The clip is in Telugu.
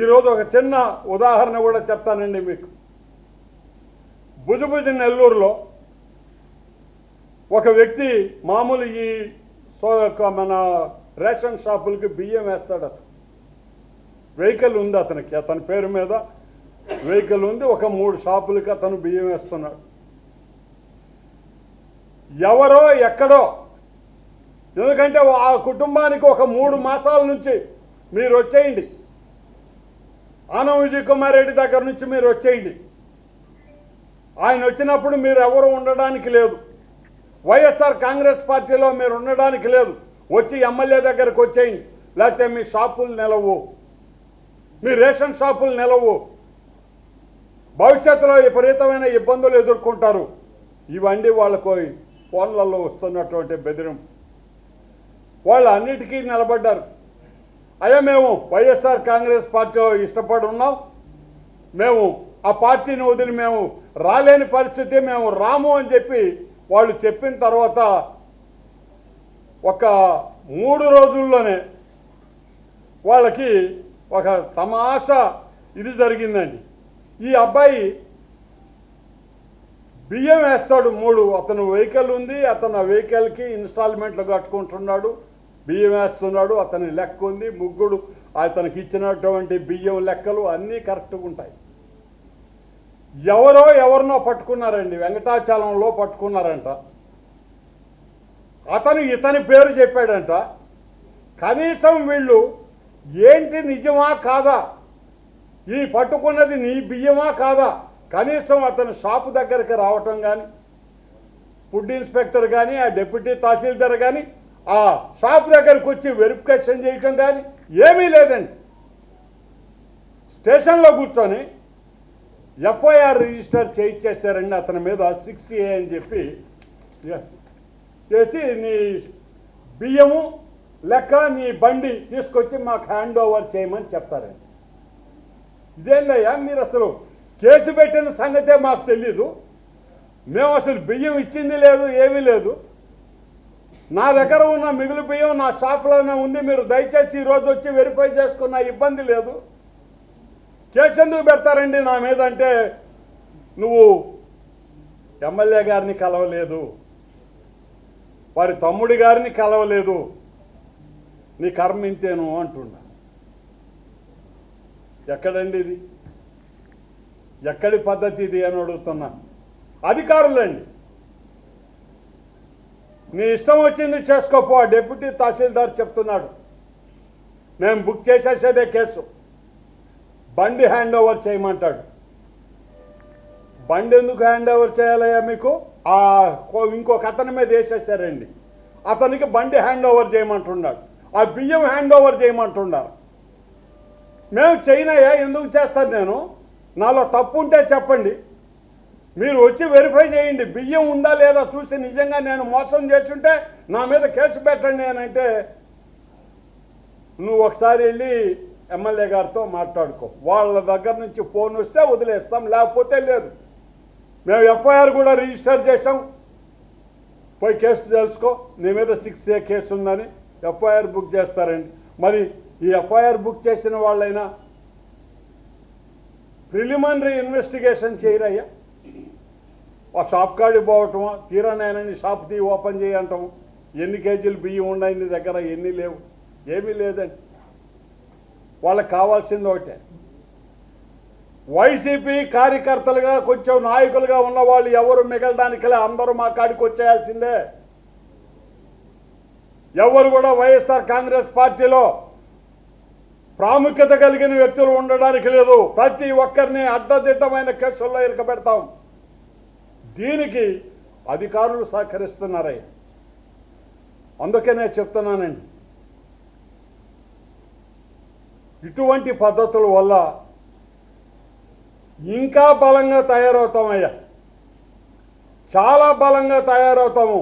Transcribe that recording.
ఈరోజు ఒక చిన్న ఉదాహరణ కూడా చెప్తానండి మీకు. భుజభుజ నెల్లూరులో ఒక వ్యక్తి మామూలు ఈ సో మన రేషన్ షాపులకి బియ్యం వేస్తాడు అతను. వెహికల్ ఉంది అతనికి అతని పేరు మీద వెహికల్ ఉంది ఒక మూడు షాపులకి అతను బియ్యం వేస్తున్నాడు. ఎవరో ఎక్కడో ఎందుకంటే ఆ కుటుంబానికి ఒక మూడు మాసాల నుంచి మీరు వచ్చేయండి. ఆనం విజయ్ కుమార్ రెడ్డి దగ్గర నుంచి మీరు వచ్చేయండి. ఆయన వచ్చినప్పుడు మీరు ఎవరు ఉండడానికి లేదు. వైఎస్ఆర్ కాంగ్రెస్ పార్టీలో మీరు ఉండడానికి లేదు. వచ్చి ఎమ్మెల్యే దగ్గరకు వచ్చేయండి. లేకపోతే మీ షాపులు నిలవు. మీ రేషన్ షాపులు నిలవు. భవిష్యత్తులో విపరీతమైన ఇబ్బందులు ఎదుర్కొంటారు. ఇవన్నీ వాళ్ళకు ఫోన్లలో వస్తున్నటువంటి బెదిరింపు. వాళ్ళు అన్నిటికీ నిలబడ్డారు. అయ్యా మేము వైఎస్ఆర్ కాంగ్రెస్ పార్టీ ఇష్టపడి ఉన్నాం మేము ఆ పార్టీని వదిలి మేము రాలేని పరిస్థితి మేము రాము అని చెప్పి వాళ్ళు చెప్పిన తర్వాత ఒక మూడు రోజుల్లోనే వాళ్ళకి ఒక తమాషా ఇది జరిగిందండి. ఈ అబ్బాయి బియ్యం వేస్తాడు మూడు అతను వెహికల్ ఉంది అతను ఆ వెహికల్కి ఇన్స్టాల్మెంట్లు కట్టుకుంటున్నాడు. బియ్యం వేస్తున్నాడు అతని లెక్క ఉంది ముగ్గుడు అతనికి ఇచ్చినటువంటి బియ్యం లెక్కలు అన్నీ కరెక్ట్గా ఉంటాయి. ఎవరో ఎవరినో పట్టుకున్నారండి వెంకటాచలంలో పట్టుకున్నారంట. అతను ఇతని పేరు చెప్పాడంట. కనీసం వీళ్ళు ఏంటి నిజమా కాదా? ఈ పట్టుకున్నది నీ బియ్యమా కాదా? కనీసం అతను షాపు దగ్గరికి రావటం కానీ ఫుడ్ ఇన్స్పెక్టర్ కానీ ఆ డిప్యూటీ తహసీల్దార్ కానీ ఆ షాప్ దగ్గరకు వచ్చి వెరిఫికేషన్ చేయటం కానీ ఏమీ లేదండి. స్టేషన్లో కూర్చొని ఎఫ్ఐఆర్ రిజిస్టర్ చేయించేస్తారండి అతని మీద సిక్స్ ఏ అని చెప్పి చేసి నీ బియ్యము లెక్క నీ బండి తీసుకొచ్చి మాకు హ్యాండ్ ఓవర్ చేయమని చెప్తారండి ఇదేందయ్యా మీరు అసలు కేసు పెట్టిన సంగతే మాకు తెలీదు. మేము అసలు బియ్యం ఇచ్చింది లేదు ఏమీ లేదు. నా దగ్గర ఉన్న మిగులు బియ్యం నా షాప్లోనే ఉంది. మీరు దయచేసి ఈరోజు వచ్చి వెరిఫై చేసుకున్న ఇబ్బంది లేదు. చేసేందుకు పెడతారండి నా మీద అంటే నువ్వు ఎమ్మెల్యే గారిని కలవలేదు. వారి తమ్ముడి గారిని కలవలేదు. నీ కర్మ ఇంతేను అంటున్నా. ఎక్కడండి ఇది? ఎక్కడి పద్ధతి ఇది అని అడుగుతున్నా. అధికారులండి. నీ ఇష్టం వచ్చింది చేసుకోపో డెప్యూటీ డిప్యూటీ తహసీల్దార్ చెప్తున్నాడు. మేము బుక్ చేసేసేదే కేసు. బండి హ్యాండ్ ఓవర్ చేయమంటాడు. బండి ఎందుకు హ్యాండ్ ఓవర్ చేయాలయ్యా మీకు? ఆ ఇంకొక అతని మీద వేసేసారండి. అతనికి బండి హ్యాండ్ ఓవర్ చేయమంటున్నాడు. ఆ బియ్యం హ్యాండ్ ఓవర్ చేయమంటున్నారు. మేము చేయనయ్యా ఎందుకు చేస్తాను నేను? నాలో తప్పు ఉంటే చెప్పండి. మీరు వచ్చి వెరిఫై చేయండి బియ్యం ఉందా లేదా చూసి నిజంగా నేను మోసం చేస్తుంటే నా మీద కేసు పెట్టండి నేనంటే అంటే నువ్వు ఒకసారి వెళ్ళి ఎమ్మెల్యే గారితో మాట్లాడుకో. వాళ్ళ దగ్గర నుంచి ఫోన్ వస్తే వదిలేస్తాం లేకపోతే లేదు. మేము ఎఫ్ఐఆర్ కూడా రిజిస్టర్ చేసాం పోయి కేసు తెలుసుకో నీ మీద సిక్స్ ఏ కేసు ఉందని ఎఫ్ఐఆర్ బుక్ చేస్తారండి. మరి ఈ ఎఫ్ఐఆర్ బుక్ చేసిన వాళ్ళైనా ప్రిలిమినరీ ఇన్వెస్టిగేషన్ చేయరయ్యా? ఆ షాప్ కాడికి పోవటం తీరా నేనని షాప్ తీ ఓపెన్ చేయంటాము ఎన్ని కేజీలు బియ్యం ఉన్నాయి నీ దగ్గర? ఎన్ని లేవు? ఏమీ లేదండి. వాళ్ళకి కావాల్సింది ఒకటే. వైసీపీ కార్యకర్తలుగా కొంచెం నాయకులుగా ఉన్న వాళ్ళు ఎవరు మిగలడానికిలే అందరూ మా కాడికి వచ్చేయాల్సిందే? ఎవరు కూడా వైఎస్ఆర్ కాంగ్రెస్ పార్టీలో ప్రాముఖ్యత కలిగిన వ్యక్తులు ఉండడానికి లేదు. ప్రతి ఒక్కరిని అడ్డదిడ్డమైన కేసుల్లో ఇరకబెడతాం దీనికి అధికారులు సహకరిస్తున్నారయ్య అందుకనే చెప్తున్నానండి. ఇటువంటి పద్ధతుల వల్ల ఇంకా బలంగా తయారవుతామయ్యా. చాలా బలంగా తయారవుతాము.